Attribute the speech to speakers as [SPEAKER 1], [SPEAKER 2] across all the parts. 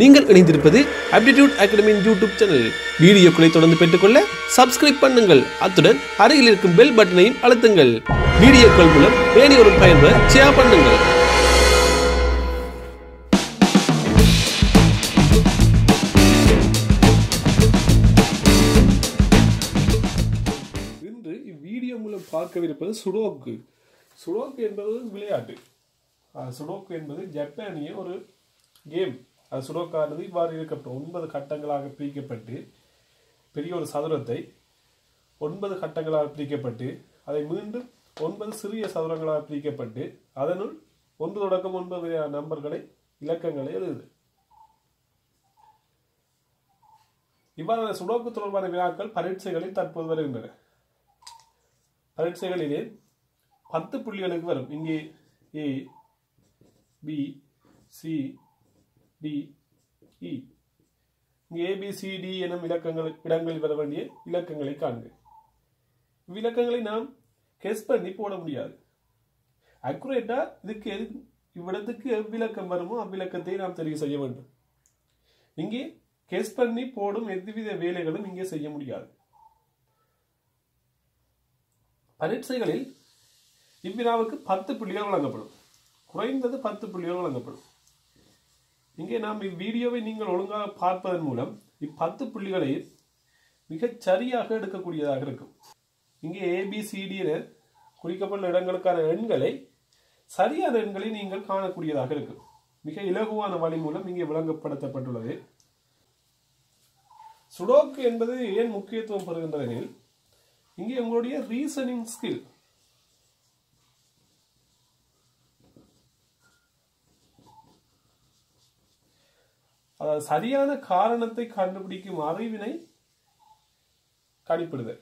[SPEAKER 1] நீங்கள் இணைந்திருப்பது aptitude அகாடமியின் YouTube channel வீடியோக்களை தொடர்ந்து பெற்றுக்கொள்ள சப்ஸ்கிரைப் பண்ணுங்கள். அத்துடன் அருகில் இருக்கும் பெல் பட்டனையும் அழுத்துங்கள். வீடியோக்கள் மூலம் வேணியொரு பயன்பெற ஷேர் பண்ணுங்கள். இன்று இவ்வீடியோ மூலம் பார்க்கவிருப்பது சுடோக்கு. சுடோக்கு என்பது விளையாட்டு. சுடோக்கு என்பது ஜப்பானிய ஒரு கேம் அது சுடோக்கானது இவ்வாறு இருக்கப்படும் ஒன்பது கட்டங்களாக பிரிக்கப்பட்டு பெரிய ஒரு சதுரத்தை ஒன்பது கட்டங்களாக பிரிக்கப்பட்டு அதை மீண்டும் ஒன்பது சிறிய சதுரங்களாக பிரிக்கப்பட்டு அதனுள் ஒன்று தொடக்கம் ஒன்பது நம்பர்களை இலக்கங்களை எழுது இவ்வாறான சுடோக்கு தொடர்பான வினாக்கள் பரீட்சைகளில் தற்போது வருகின்றன. பரீட்சைகளிலே பத்து புள்ளிகளுக்கு வரும். இங்கே A B C D E e. இங்கே ஏபிசிடி எனும் இலக்கங்கள் இடங்களில் வர வேண்டிய இலக்கங்களை காண்க. இவ்விலக்கங்களை நாம் கெஸ் பண்ணி போட முடியாது. அக்குரேட்டா இதுக்கு எது இவ்விடத்துக்கு எவ்விலக்கம் வருமோ அவ்விலக்கத்தை நாம் தெரிவு செய்ய வேண்டும். இங்கே கெஸ் பண்ணி போடும் எவ்வித வேலைகளும் இங்கே செய்ய முடியாது. பரீட்சைகளில் இவ்வினாவுக்கு பத்து புள்ளிகள் வழங்கப்படும். குறைந்தது பத்து புள்ளிகள் வழங்கப்படும். இங்கே நாம் இவ்வீடியோவை நீங்கள் ஒழுங்காக பார்ப்பதன் மூலம் இப்பத்து புள்ளிகளை மிகச் சரியாக எடுக்கக்கூடியதாக இருக்கும். இங்கே ஏபிசிடியில் குறிக்கப்பட்ட இடங்களுக்கான எண்களை சரியான எண்களை நீங்கள் காணக்கூடியதாக இருக்கும். மிக இலகுவான வழி மூலம் இங்கே விளங்கப்படுத்தப்பட்டுள்ளது. சுடோக்கு என்பது ஏன் முக்கியத்துவம் பெறுகின்றதெனில் இங்கே உங்களுடைய ரீசனிங் ஸ்கில் அதாவது சரியான காரணத்தை கண்டுபிடிக்கும் அறிவினை கணிப்பிடுதல்.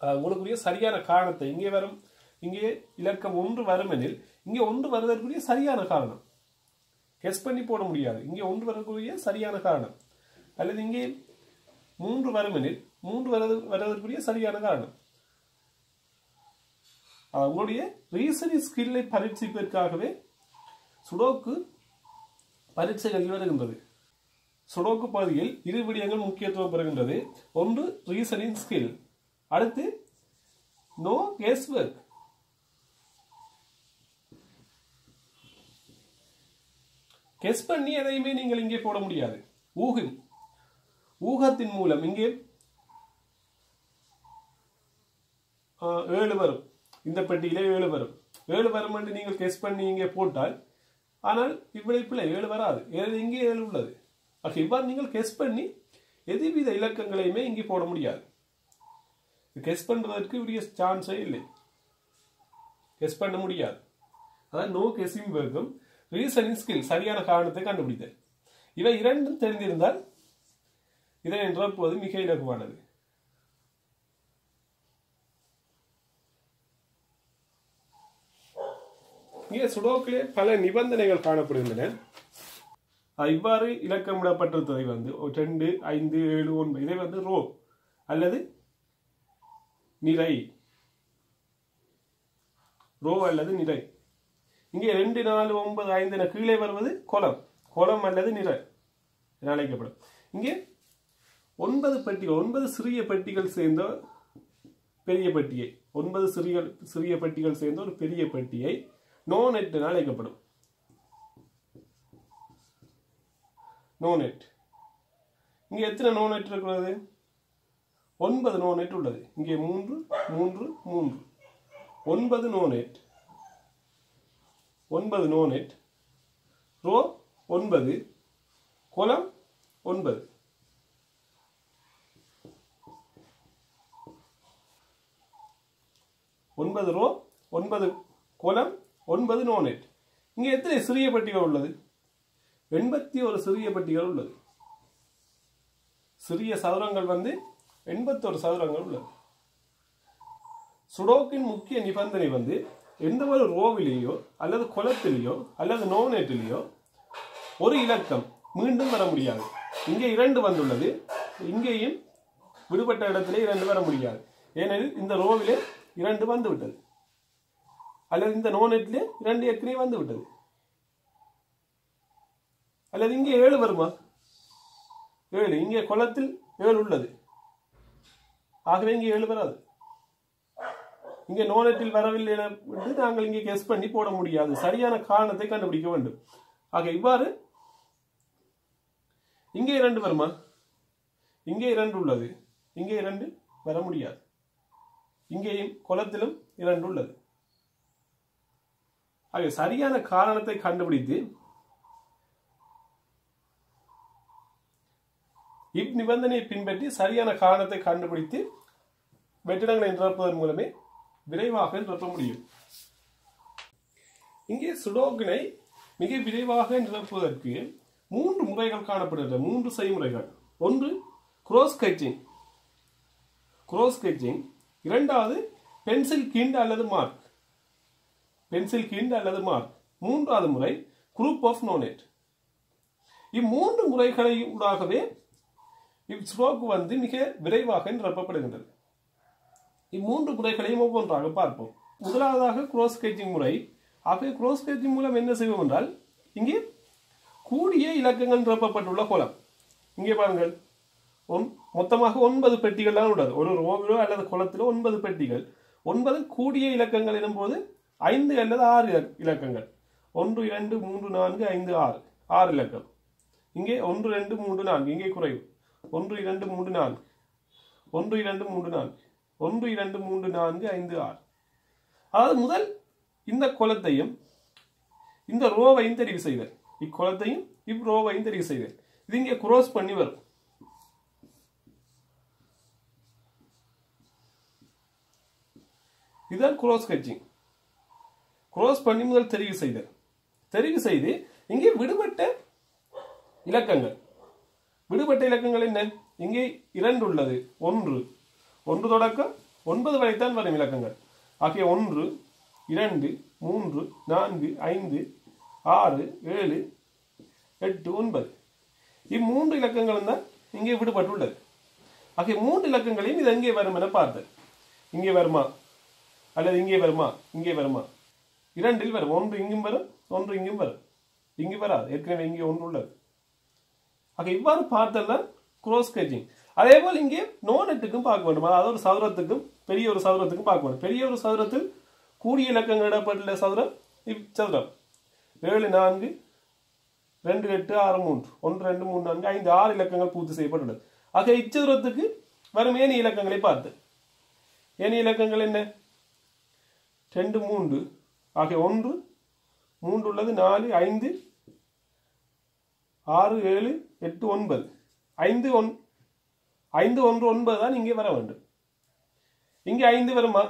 [SPEAKER 1] அதாவது உங்களுக்குரிய சரியான காரணத்தை இங்கே வரும் இங்கே இலக்கம் ஒன்று வருமெனில் இங்கே ஒன்று வருவதற்குரிய சரியான காரணம். கெஸ் பண்ணி போட முடியாது. இங்கே ஒன்று வரக்கூடிய சரியான காரணம். அல்லது இங்கே மூன்று வருமெனில் மூன்று வரது வருவதற்குரிய சரியான காரணம். உங்களுடைய ரீசனிங் ஸ்கில்லை பரீட்சிப்பதற்காகவே சுடோக்கு பரீட்சைகளில் வருகின்றது. சுடோக்கு பகுதியில் இரு விடயங்கள் முக்கியத்துவம் பெறுகின்றது. ஒன்று ரீசனிங் ஸ்கில் அடுத்து நோ கேஸ் ஒர்க் கெஸ் பண்ணி எதையுமே நீங்கள் இங்கே போட முடியாது. ஊகம். ஊகத்தின் மூலம் இங்கே ஏழு வரும். இந்த பெட்டியிலே ஏழு வரும். ஏழு வரும் என்று நீங்கள் கெஸ் பண்ணி இங்கே போட்டால் ஆனால் இவ்விடைப்பில் ஏழு வராது. ஏழு இங்கே ஏழு உள்ளது. ஆக இவ்வாறு நீங்கள் கெஸ் பண்ணி எதுவித இலக்கங்களையுமே இங்கே போட முடியாது. கெஸ் பண்ணுவதற்கு உரிய சான்ஸே இல்லை. கெஸ் பண்ண முடியாது. அதாவது நோ கெஸிங் ஒர்க்கும் ரீசனிங் ஸ்கில் சரியான காரணத்தை கண்டுபிடித்தல். இவை இரண்டும் தெரிந்திருந்தால் இதனை போது மிக இலகுவானது. இங்கே சுடோக்கிலே பல நிபந்தனைகள் காணப்படுகின்றன. இவ்வாறு இவ்வாறு இலக்கமிடப்பட்டிருப்பதை வந்து ஒரு ரெண்டு ஐந்து ஏழு ஒன்பது இதை வந்து ரோ அல்லது நிறை ரோ அல்லது நிறை இங்கே ரெண்டு நாலு ஒன்பது ஐந்து என கீழே வருவது குளம். குளம் அல்லது நிறை என அழைக்கப்படும். இங்கே ஒன்பது பெட்டிகள் ஒன்பது சிறிய பெட்டிகள் சேர்ந்த பெரிய பெட்டியை ஒன்பது சிறிய சிறிய பெட்டிகள் சேர்ந்த ஒரு பெரிய பெட்டியை நோ நெட் என அழைக்கப்படும் நோ நெட் இங்கே எத்தனை நோ நெட் இருக்கிறது? ஒன்பது நோ நெட் உள்ளது. இங்கே மூன்று மூன்று மூன்று. ஒன்பது நோ நெட் ஒன்பது நோ நெட் ரோ ஒன்பது குளம் ஒன்பது. ஒன்பது ரோ ஒன்பது குளம் ஒன்பது நோன் எட் இங்கே எத்தனை சிறிய பெட்டிகள் உள்ளது? எண்பத்தி ஒரு சிறிய பெட்டிகள் உள்ளது. சிறிய சதுரங்கள் வந்து எண்பத்தொரு சதுரங்கள் உள்ளது. சுடோக்கின் முக்கிய நிபந்தனை வந்து எந்த ஒரு ரோவிலேயோ அல்லது குளத்திலேயோ அல்லது நோனேட்டிலேயோ ஒரு இலக்கம் மீண்டும் வர முடியாது. இங்கே இரண்டு வந்துள்ளது. இங்கேயும் விடுபட்ட இடத்திலே இரண்டு வர முடியாது. ஏனெனில் இந்த ரோவிலே இரண்டு வந்து விட்டது அல்லது இந்த நோனெட்டிலே இரண்டு ஏற்கனவே வந்து விட்டது அல்லது இங்கே ஏழு வருமா? ஏழு. இங்கே குளத்தில் ஏழு உள்ளது. ஆகவே இங்கே ஏழு வராது. இங்கே நோனட்டில் வரவில்லை என விட்டு நாங்கள் இங்கே கெஸ் பண்ணி போட முடியாது. சரியான காரணத்தை கண்டுபிடிக்க வேண்டும். ஆக இவ்வாறு இங்கே இரண்டு வருமா? இங்கே இரண்டு உள்ளது. இங்கே இரண்டு வர முடியாது. இங்கேயும் குளத்திலும் இரண்டு உள்ளது. ஆக சரியான காரணத்தை கண்டுபிடித்து இந்நிபந்தனையை பின்பற்றி சரியான காரணத்தை கண்டுபிடித்து வெற்றிடங்களை நிரப்புவதன் மூலமே விரைவாக நிரப்ப முடியும். இங்கே சுடோக்கினை மிக விரைவாக நிரப்புவதற்கு மூன்று முறைகள் காணப்படுகின்றன. மூன்று செய்முறைகள். ஒன்று குரோஸ் ஸ்கெட்சிங் குரோஸ் ஸ்கெட்சிங் இரண்டாவது பென்சில் கிண்ட் அல்லது மார்க் பென்சில் கிண்ட் அல்லது மார்க். மூன்றாவது முறை குரூப் ஆஃப் நோனெட் இம்மூன்று முறைகளை ஊடாகவே இவ்ஸ்ட்ரோக் வந்து மிக விரைவாக நிரப்பப்படுகின்றது. இம்மூன்று முறைகளையும் ஒவ்வொன்றாக பார்ப்போம். முதலாவதாக குரோஸ் ஸ்கெட்சிங் முறை. ஆகவே குரோஸ் ஸ்கெட்சிங் மூலம் என்ன செய்வோம் என்றால் இங்கே கூடிய இலக்கங்கள் நிரப்பப்பட்டுள்ள கோலம் இங்கே பாருங்கள். ஒன் மொத்தமாக ஒன்பது பெட்டிகள் தான் உள்ளது. ஒரு ரோவிலோ அல்லது குளத்திலோ ஒன்பது பெட்டிகள். ஒன்பது கூடிய இலக்கங்கள் எனும்போது ஐந்து அல்லது ஆறு இலக்- இலக்கங்கள். ஒன்று இரண்டு மூன்று நான்கு ஐந்து ஆறு. ஆறு இலக்கம் இங்கே ஒன்று ரெண்டு மூன்று நான்கு. இங்கே குறைவு. ஒன்று இரண்டு மூன்று நான்கு. ஒன்று இரண்டு மூன்று நான்கு. ஒன்று இரண்டு மூன்று நான்கு ஐந்து ஆறு. அதாவது முதல் இந்த குலத்தையும் இந்த ரோவையும் தெரிவு செய்தல் இக்குலத்தையும் இவ்ரோவையும் தெரிவு செய்தல் இது இங்கே குரோஸ் பண்ணி வரும். இதுதான் குரோஸ் ஸ்கெட்சிங் குரோஸ் பண்ணி முதல் தெரிவு செய்தல் தெரிவு செய்து இங்கே விடுபட்ட இலக்கங்கள். விடுபட்ட இலக்கங்கள் என்ன? இங்கே இரண்டு உள்ளது. ஒன்று. ஒன்று தொடக்கம். ஒன்பது வரைத்தான் வரும் இலக்கங்கள். ஆகிய ஒன்று இரண்டு மூன்று நான்கு ஐந்து ஆறு ஏழு எட்டு ஒன்பது. இம்மூன்று இலக்கங்களும் தான் இங்கே விடுபட்டுள்ளது. ஆகிய மூன்று இலக்கங்களையும் இது எங்கே வரும் என பார்த்தல் இங்கே வருமா? அல்லது இங்கே வருமா? இங்கே வருமா? இரண்டில் வரும். ஒன்று இங்கும் வரும் ஒன்று இங்கும் வரும். இங்கு வராது. ஏற்கனவே இங்கே ஒன்று உள்ளது. ஆக இவ்வாறு பார்த்தல் தான் குரோஸ் அதே போல் இங்கே நோனெட்டுக்கும் பார்க்க வேண்டும். அதாவது ஒரு சதுரத்துக்கும் பெரிய ஒரு சதுரத்துக்கும் பார்க்க வேண்டும். பெரிய ஒரு சதுரத்தில் கூடிய இலக்கங்கள் இடப்பட்டுள்ள சதுரம். இச்சதுரம் ஏழு நான்கு ரெண்டு எட்டு ஆறு மூன்று. ஒன்று ரெண்டு மூணு நான்கு ஐந்து ஆறு இலக்கங்கள் பூர்த்தி செய்யப்பட்டுள்ளது. ஆக இச்சதுரத்துக்கு வரும் ஏனி இலக்கங்களை பார்த்து. ஏனி இலக்கங்கள் என்ன? ரெண்டு மூன்று ஆகிய ஒன்று மூன்று உள்ளது நாலு ஐந்து ஆறு ஏழு எட்டு ஒன்பது. ஐந்து ஒன் ஐந்து ஒன்று ஒன்பது தான் இங்கே வர வேண்டும். இங்கே ஐந்து வருமா?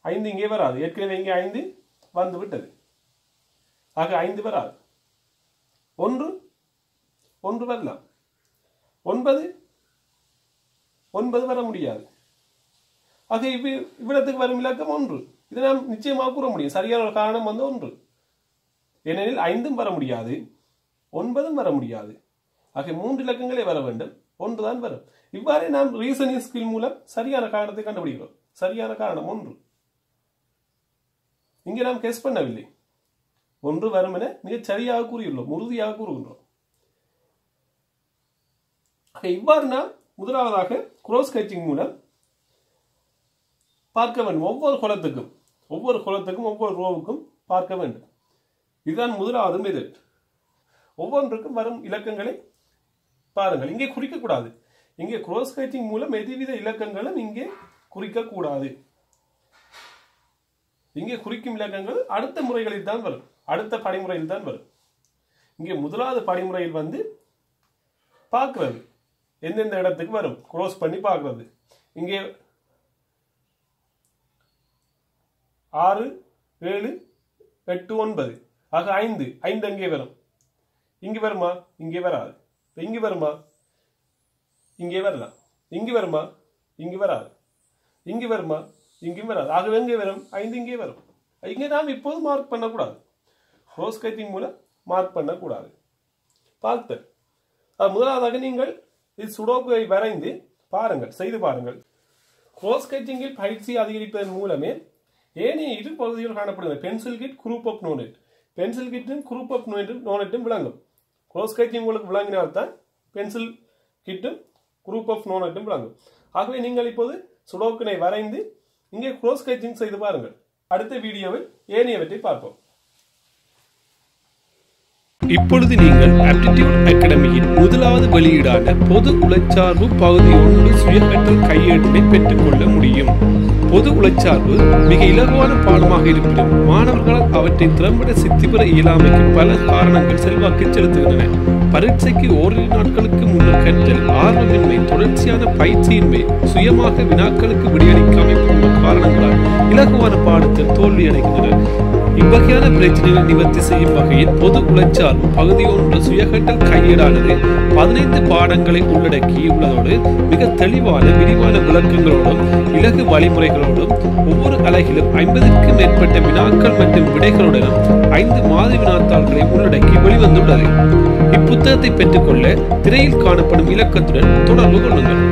[SPEAKER 1] ஐந்து இங்கே வராது. ஏற்கனவே இங்கே ஐந்து வந்து விட்டது. ஆக ஐந்து வராது. ஒன்று ஒன்று வரலாம். ஒன்பது ஒன்பது வர முடியாது. ஆக இவ்வி இவ்விடத்துக்கு வரும் இலக்கம் ஒன்று. இதை நாம் நிச்சயமாக கூற முடியும். சரியான ஒரு காரணம் வந்து ஒன்று. ஏனெனில் ஐந்தும் வர முடியாது. ஒன்பதும் வர முடியாது. ஆகிய மூன்று இலக்கங்களே வர வேண்டும். ஒன்றுதான் வரும். இவ்வாறே நாம் ரீசனிங் ஸ்கில் மூலம் சரியான காரணத்தை கண்டுபிடிக்கிறோம். சரியான காரணம் ஒன்று. இங்கே நாம் கெஸ் பண்ணவில்லை. ஒன்று வரும் என மிகச் சரியாக கூறியுள்ளோம். உறுதியாக கூறுகின்றோம். இவ்வாறு நாம் முதலாவதாக குரோஸ் ஸ்கெட்சிங் மூலம் பார்க்க வேண்டும். ஒவ்வொரு குளத்துக்கும் ஒவ்வொரு குலத்துக்கும் ஒவ்வொரு ரோவுக்கும் பார்க்க வேண்டும். இதுதான் முதலாவது இது. ஒவ்வொன்றுக்கும் வரும் இலக்கங்களை பாருங்கள். இங்கே குறிக்கக்கூடாது. இங்கே க்ரோஸ் கைட்டிங் மூலம் எதுவித இலக்கங்களும் இங்கே குறிக்கக்கூடாது. இங்கே குறிக்கும் இலக்கங்கள் அடுத்த முறைகளில் தான் வரும். அடுத்த படிமுறையில் தான் வரும். இங்கே முதலாவது படிமுறையில் வந்து பார்க்கிறது. எந்தெந்த இடத்துக்கு வரும்? க்ளோஸ் பண்ணி பார்க்குறது. இங்கே ஆறு ஏழு எட்டு ஒன்பது. ஆக ஐந்து. ஐந்து அங்கே வரும். இங்கு வருமா? இங்கே வராது. இங்கு வருமா? இங்கே வரலாம் இங்கு வருமா? இங்கு வராது. இங்கு வருமா? இங்கும் வராது. ஆகவே எங்கே வரும். ஐந்து இங்கே வரும். இங்கே நாம் இப்போது மார்க் பண்ணக்கூடாது. ரோஸ் ஸ்கெட்சிங் மூலம் மார்க் பண்ணக்கூடாது. பார்த்தல் முதலாவதாக நீங்கள் இது சுடோக்குவை வரைந்து பாருங்கள். செய்து பாருங்கள். ரோஸ் ஸ்கெட்சிங்கில் பயிற்சி அதிகரிப்பதன் மூலமே ஏனைய இரு பகுதிகள் காணப்படுகிறது pencil kit group of nonet pencil கிட்டும் குரூப் ஆஃப் நோட்டும் நோனெட்டும் விளங்கும். க்ளோஸ் ஸ்கெட்சிங் உங்களுக்கு விளங்கினால்தான் பென்சில் கிட்டும் குரூப் ஆஃப் நோனெட்டும் விளங்கும். ஆகவே நீங்கள் இப்போது சுடோக்கினை வரைந்து இங்கே க்ளோஸ் கைட்டிங் செய்து பாருங்கள். அடுத்த வீடியோவில் ஏனையவற்றை பார்ப்போம்.
[SPEAKER 2] இப்பொழுது நீங்கள் ஆப்டிடியூட் அகாடமியின் முதலாவது வெளியீடான பொது உளச்சார்பு பகுதி ஒன்று சுயகற்றல் கையேட்டினை பெற்றுக்கொள்ள முடியும். பொது உளச்சார்பு மிக இலகுவான பாடமாக இருப்பினும் மாணவர்களால் அவற்றை திறம்பட சித்தி பெற இயலாமைக்கு பல காரணங்கள் செல்வாக்கு செலுத்துகின்றன. பரீட்சைக்கு ஓரிரு நாட்களுக்கு முன்னர் கற்றல் ஆர்வமின்மை தொடர்ச்சியான பயிற்சியின்மை சுயமாக வினாக்களுக்கு விடையளிக்காமை போன்ற காரணங்களால் இலகுவான பாடத்தில் தோல்வியடைகின்றனர் இவ்வகையான பிரச்சனைகளை நிவர்த்தி செய்யும் வகையில் பொது உழைச்சால் பகுதி ஒன்று சுயகட்டல் கையேடானது பதினைந்து பாடங்களை உள்ளடக்கி உள்ளதோடு மிக தெளிவான விரிவான விளக்கங்களோடும் இலகு வழிமுறைகளோடும் ஒவ்வொரு அலகிலும் ஐம்பதுக்கும் மேற்பட்ட வினாக்கள் மற்றும் விடைகளுடனும் ஐந்து மாதிரி வினாத்தாள்களை உள்ளடக்கி வெளிவந்துள்ளது. இப்புத்தகத்தை பெற்றுக்கொள்ள திரையில் காணப்படும் இலக்கத்துடன் தொடர்பு கொள்ளுங்கள்.